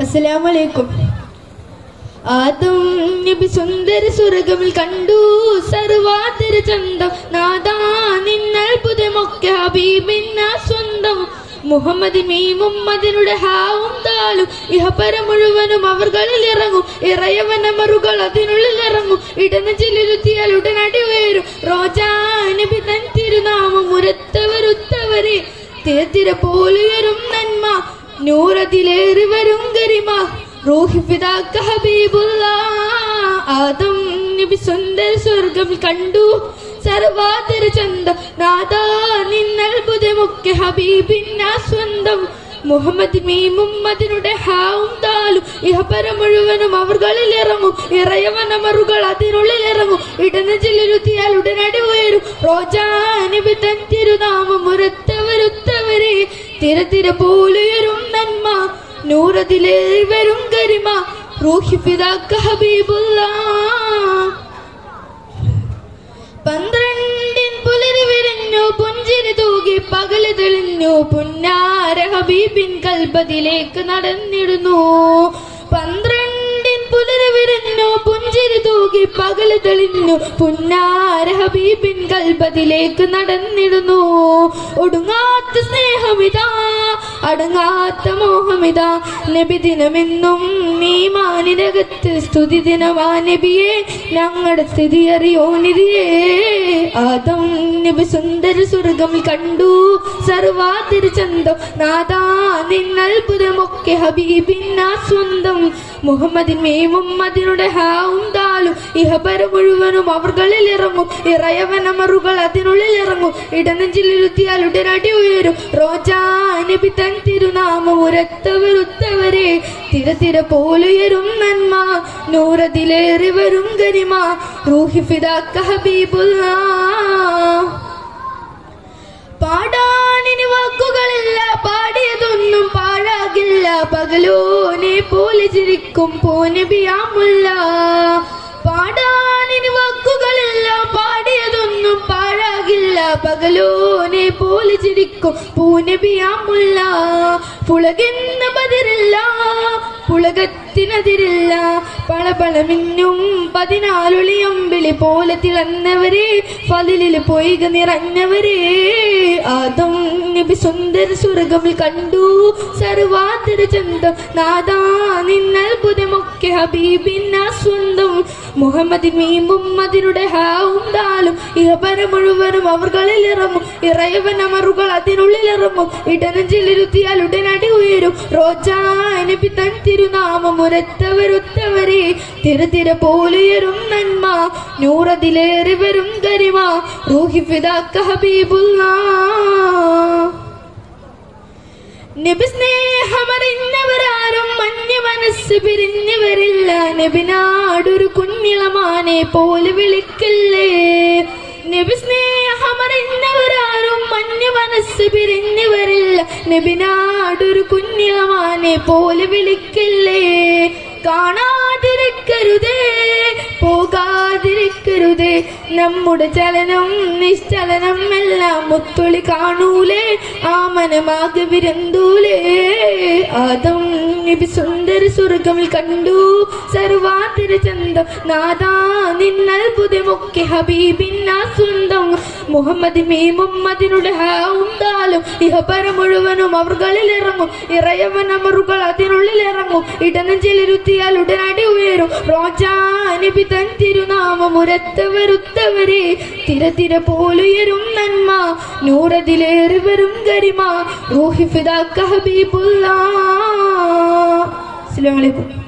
അസ്സലാമലൈക്കും. ആദം നബി സുന്ദര സ്വർഗമിൽ കണ്ടു. സർവാതിര ചന്തം. നാദാ നിന്നത്ഭുതമൊക്കെ ഹബീബിന്ന സ്വന്തം. മുഹമ്മദ് മീമും അതിനുടെ ഹാവും താളും. ഇഹപര മുഴുവനും അവർകളിൽ ഇറങ്ങും. ഇറയവന മറുകൾ അതിനുള്ളിൽ ഇറങ്ങും. ഇടന്ന് ചില്ലിരുത്തിയാൽ ഉടനടി ഉയരും. റോജാ നബി തൻ തിരുനാമം ഉരത്തവരുത്തവരെ. തിരത്തിര പോലുയരും നന്മ. നൂറതിലേറി വരും ഗരിമ. റൂഹി ഫിദാക്ക ആദം നബി സുന്ദര സ്വർഗം കണ്ടു. സർവാതിര ചന്ത. നാദാ നിന്നൽബുദമൊക്കെ ഹബീബിന്ന സ്വന്തം. മുഹമ്മദ് മീമും അതിനുടെ ഹാവും താലും. ഇഹപര മുഴുവനും അവർകളിൽ ഇറങ്ങും. ഇറയവനമറുകൾ അതിനുള്ളിൽ ഇറങ്ങും. ഇടന്ന് ചില്ലിരുത്തിയാൽ ഉടനടി ഉയരും. റോജാ നബി തൻ തിരുനാമം ഉരത്തവരുത്തവരെ. തിരതിര തിര പോലുയരും നന്മ നൂറതിലേറി വരും ഗരിമ റൂഹി പിതാക്ക ഹബീബുള്ള പന്ത്രണ്ടിൻ പുലരി വിരഞ്ഞു പുഞ്ചിരി തൂകി പകൽ തെളിഞ്ഞു പുന്നാര ഹബീബിൻ കൽബതിലേക്ക് നടന്നിടുന്നു. പന്ത്രണ്ടിൻ വിരിഞ്ഞു പുഞ്ചിരി തൂകി പകൽ തെളിഞ്ഞു. പുന്നാര ഹബീബിൻ നടന്നിടുന്നു. ഒടുങ്ങാത്ത സ്നേഹമിതാ അടങ്ങാത്ത മോഹമിതാ. നബി ദിനമെന്നും നീ മാനിനകത്ത് സ്തുതി ദിനമാ നബിയെ ഞങ്ങളുടെ സ്ഥിതി അറിയോ നിധിയേ? ആദം നബി സുന്ദര സ്വർഗം കണ്ടു സർവാതിരുചന്തം നാദാ നിന്നത്ഭുതമൊക്കെ ഹബീബിന്ന സ്വന്തം. മുഹമ്മദിൻ മീമും അതിനുടെ ഹാവും താളും ഇഹപര മുഴുവനും അവർകളിൽ ഇറങ്ങും. ഇറയവനമറുകൾ അതിനുള്ളിൽ ഇറങ്ങും. ഇടനെഞ്ചിലിരുത്തിയാൽ ഉടനടി ഉയരും. റോജാ നബി തൻ തിരുനാമം ഉരത്തവരുത്തവരെ തിര തിര പോലുയരും നന്മ. നൂറതിലേറി വരും ഗരിമ റൂഹി ഫിദാക്ക ഹബീബുള്ള പകലോനെ പോലെ ചിരിക്കും പോനബിയാമുല്ല പാടാനിന് വാക്കുകളില്ല പാടിയതൊന്നും പാഴാകില്ല. പകലോനെ പോലെ ചിരിക്കും പൂനബിയാമുല്ല പുളകെന്ന പതിരില്ല പുളകത്തിനതിരില്ല. പളപളമിന്നും പതിനാലുളിയമ്പിളി പോലെ തിളന്നവരെ പതിലിൽ പൊയ്ക നിറഞ്ഞവരെ ആദം നബി സുന്ദര സ്വർഗമിൽ കണ്ടു. സർവാതിര ചന്തം. നാദാ നിന്നത്ഭുതമൊക്കെ ഹബീബിന്ന സ്വന്തം. മുഹമ്മദ് മീമും അതിനുടെ ഹാവും ദാലും ഇഹപര മുഴുവനും അവർകളിൽ ഇറങ്ങും. ഇറയവൻ അമറുകൾ അതിനുള്ളിൽ ഇറങ്ങും. ഇടനഞ്ചിലിരുത്തിയാൽ ഉടനടി ഉയരും. റോജാ നബി തൻ തിരുനാമം ഉരത്തവരുത്തവരെ. തിരുതിര തിര പോലുയരും നൂറതിലേറി വരും കരിമ റൂഹി മഞ്ഞ മനസ്സ് പിരിഞ്ഞവരില്ല. നബിനാടൊരു കുഞ്ഞിളമാനെ പോലെ വിളിക്കില്ലേ. നബി സ്നേഹമറിഞ്ഞവരാരും മഞ്ഞ മനസ്സ് പിരിഞ്ഞവരില്ല. നബിനാടൊരു കുഞ്ഞിളമാനെ പോലെ വിളിക്കില്ലേ. കാണാതിരിക്കരുതേ. പോകാതിരിക്കരുതേ നമ്മുടെ ചലനം നിശ്ചലനം എല്ലാം മുത്തൊളി കാണൂലേ? ആ മനമാകെ വിരന്തൂലേ? ആദം നബി സുന്ദര സ്വർഗമിൽ കണ്ടു. സർവാതിര ചന്തം നാദാ നിന്നത്ഭുതമൊക്കെ ഹബീബിന്ന സ്വന്തം മുഹമ്മദ് മീമും അതിനുടെ ഹാവും താലും ഇഹപര മുഴുവനും അവർകളിൽ ഇറങ്ങും. ഇറയവൻ അമറുകൾ അതിനുള്ളിൽ ഇറങ്ങും. ഇടനെഞ്ചിലിരുത്തിയാൽ ഉടനടി ഉയരും. റോജാനിപി തൻ തിരുനാമം ഉരത്തവരുത്തവരെ തിര തിര പോലുയരും നന്മ. നൂറതിലേറി വരും ഗരിമ. റൂഹി ഫിദാക്ക ഹബീബുള്ള അസ്സലാമു അലൈക്കും.